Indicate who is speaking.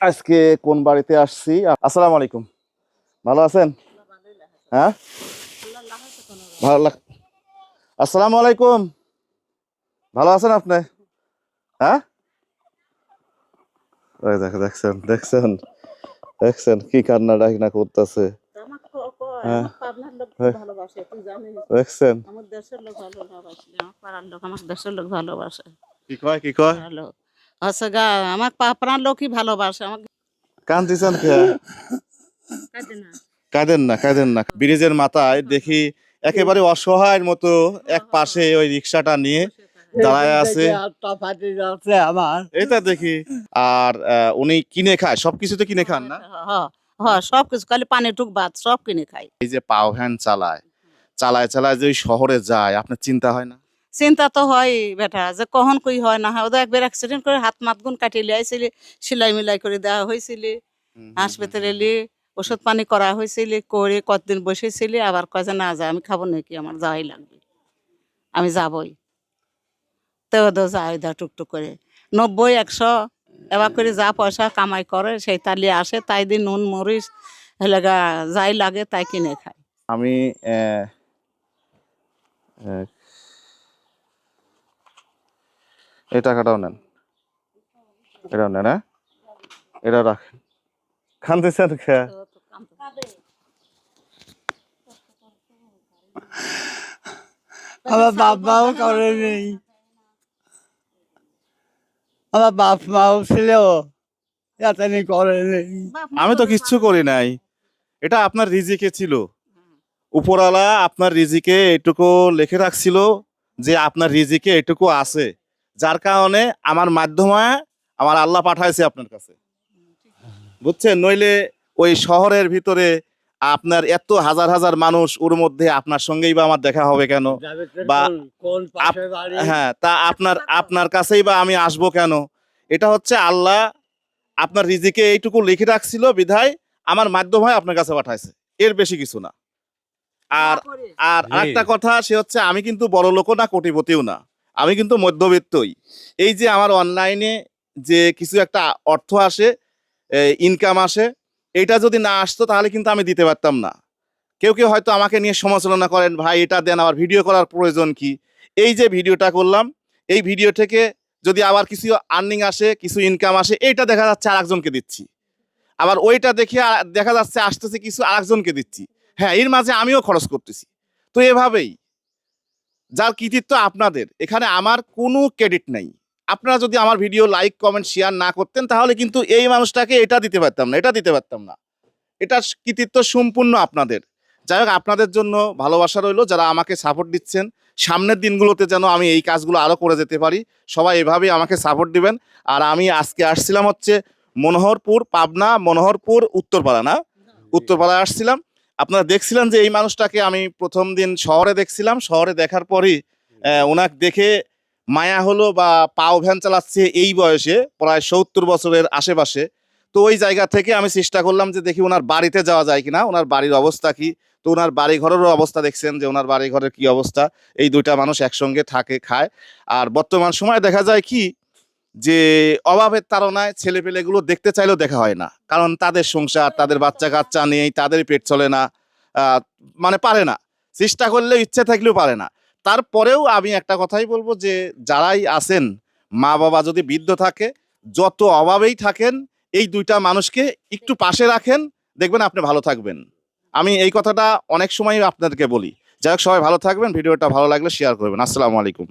Speaker 1: আজকে কোন বাড়িতে আসছি? আসসালামু আলাইকুম। ভালো আছেন? হ্যাঁ? ভালো লাগ আসসালামু আলাইকুম। ভালো আছেন আপনি? হ্যাঁ? ওই দেখো দেখছেন দেখছেন? দেখছেন কি কান্না ডাকিনা করতেছে। হ্যাঁ। হ্যাঁ। দেখছেন?
Speaker 2: আমার দেশের লোক ভালোবাসে আমার পাড়ার লোক আমার দেশের লোক ভালোবাসে।
Speaker 1: কি কয় কি কয়?
Speaker 2: আচ্ছা গা আমার পাড়ার লোকই ভালোবাসে আমাকে
Speaker 1: কান্দিছেন কাঁদেন না কাঁদেন না। ব্রিজের মাথায় দেখি একেবারে অসহায়ের মতো এক পাশে ওই রিক্সাটা নিয়ে দাঁড়ায় আছে।
Speaker 3: আমার
Speaker 1: এটা দেখি। আর উনি কিনে খায় সবকিছু তো কিনে খান না?
Speaker 2: হ্যাঁ হ্যাঁ সব কিছু খালি পানি টুক ভাত সব কিনে খাই
Speaker 1: এই যে পাও ভ্যান চালায় চালায় চালায় যে শহরে যায় আপনার চিন্তা হয় না?
Speaker 2: চিন্তা তো হয় বেটা যে কখন কই হয় না হয়। ওদের একবার অ্যাক্সিডেন্ট করে হাত মাত গুন কাটিয়ে লিয়াইছিলি সেলাই মিলাই করে দেওয়া হয়েছিল হাসপাতালে এলি ওষুধ পানি করা হয়েছিল করে কতদিন বসেছিলি আবার কয় যে না যায় আমি খাব নাকি আমার যাওয়াই লাগবে। আমি যাবই। তো ওদের যায় দা টুকটুক করে নব্বই একশো এবার করে যা পয়সা কামাই করে সেই তালি আসে তাই দিয়ে নুন মরিচ হেলেগা যাই লাগে তাই কিনে খায়।
Speaker 1: আমি এই টাকাটাও নেন। এটাও নেন হ্যাঁ? এটা রাখেন। খানতেছেন খেয়ে
Speaker 3: আমার বাপ মাও করে নেই। আমার বাপ মাও ছিল এতনি করে নেই।
Speaker 1: আমি তো কিচ্ছু করি নাই। এটা আপনার রিজিকে ছিল। উপরওয়ালা আপনার রিজিকে এটুকু লিখে রাখছিল যে আপনার রিজিকে এটুকু আছে। যার কারণে আমার মাধ্যমে আমার আল্লাহ পাঠাইছে আপনার কাছে। বুঝছেন? নইলে ওই শহরের ভিতরে আপনার এত হাজার হাজার মানুষ ওর মধ্যে আপনার সঙ্গেই বা আমার দেখা হবে কেন? বা হ্যাঁ তা আপনার আপনার কাছেই বা আমি আসব কেন? এটা হচ্ছে আল্লাহ আপনার রিজিকে এইটুকু লিখে রাখছিল বিধায় আমার মাধ্যমে আপনার কাছে পাঠাইছে। এর বেশি কিছু না। আর আর। আরেকটা কথা সে হচ্ছে আমি কিন্তু বড় লোকও না কোটিপতিও না। আমি কিন্তু মধ্যবিত্তই। এই যে আমার অনলাইনে যে কিছু একটা অর্থ আসে ইনকাম আসে, এটা যদি না আসতো তাহলে কিন্তু আমি দিতে পারতাম না। কেউ কেউ হয়তো আমাকে নিয়ে সমালোচনা করেন, ভাই, এটা দেন, আবার ভিডিও করার প্রয়োজন কি? এই যে ভিডিওটা করলাম, এই ভিডিও থেকে যদি আবার কিছু আর্নিং আসে, কিছু ইনকাম আসে, এইটা দেখা যাচ্ছে আরেকজনকে দিচ্ছি। আবার ওইটা দেখে দেখা যাচ্ছে আসতেছে কিছু আরেকজনকে দিচ্ছি। হ্যাঁ এর মাঝে আমিও খরচ করতেছি। তো এভাবেই। যার কৃতিত্ব আপনাদের, এখানে আমার কোনো ক্রেডিট নেই। আপনারা যদি আমার ভিডিও লাইক কমেন্ট শেয়ার না করতেন, তাহলে কিন্তু এই মানুষটাকে এটা দিতে পারতাম না, এটা দিতে পারতাম না। এটার কৃতিত্ব সম্পূর্ণ আপনাদের। যাই হোক, আপনাদের জন্য ভালোবাসা রইল, যারা আমাকে সাপোর্ট দিচ্ছেন, সামনের দিনগুলোতে যেন আমি এই কাজগুলো আরও করে যেতে পারি, সবাই এভাবেই আমাকে সাপোর্ট দিবেন। আর আমি আজকে আসছিলাম হচ্ছে মনোহরপুর, পাবনা, মনোহরপুর, উত্তরপাড়া না? উত্তরপাড়ায় আসছিলাম। আপনারা দেখছিলেন যে এই মানুষটাকে আমি প্রথম দিন শহরে দেখছিলাম। শহরে দেখার পরই ওনাকে দেখে মায়া হলো বা পাও ভ্যান চালাচ্ছে এই বয়সে, প্রায় সত্তর বছরের আশেপাশে। তো ওই জায়গা থেকে আমি চেষ্টা করলাম যে দেখি ওনার বাড়িতে যাওয়া যায় কিনা, ওনার বাড়ির অবস্থা কি? তো ওনার বাড়ি ঘরেরও অবস্থা দেখছেন যে ওনার বাড়ি ঘরের কি অবস্থা? এই দুইটা মানুষ একসঙ্গে থাকে, খায়। আর বর্তমান সময়ে দেখা যায় কি যে অভাবের তাড়নায় ছেলে পেলেগুলো দেখতে চাইলেও দেখা হয় না। কারণ তাদের সংসার, তাদের বাচ্চা কাচ্চা নিয়েই তাদের পেট চলে না মানে পারে না। চেষ্টা করলেও ইচ্ছে থাকলেও পারে না। তারপরেও আমি একটা কথাই বলব যে, যারাই আছেন মা বাবা যদি বৃদ্ধ থাকে, যত অভাবেই থাকেন, এই দুইটা মানুষকে একটু পাশে রাখেন, দেখবেন আপনি ভালো থাকবেন। আমি এই কথাটা অনেক সময় আপনাদেরকে বলি। যাই হোক, সবাই ভালো থাকবেন। ভিডিওটা ভালো লাগলে শেয়ার করবেন। আসসালামু আলাইকুম।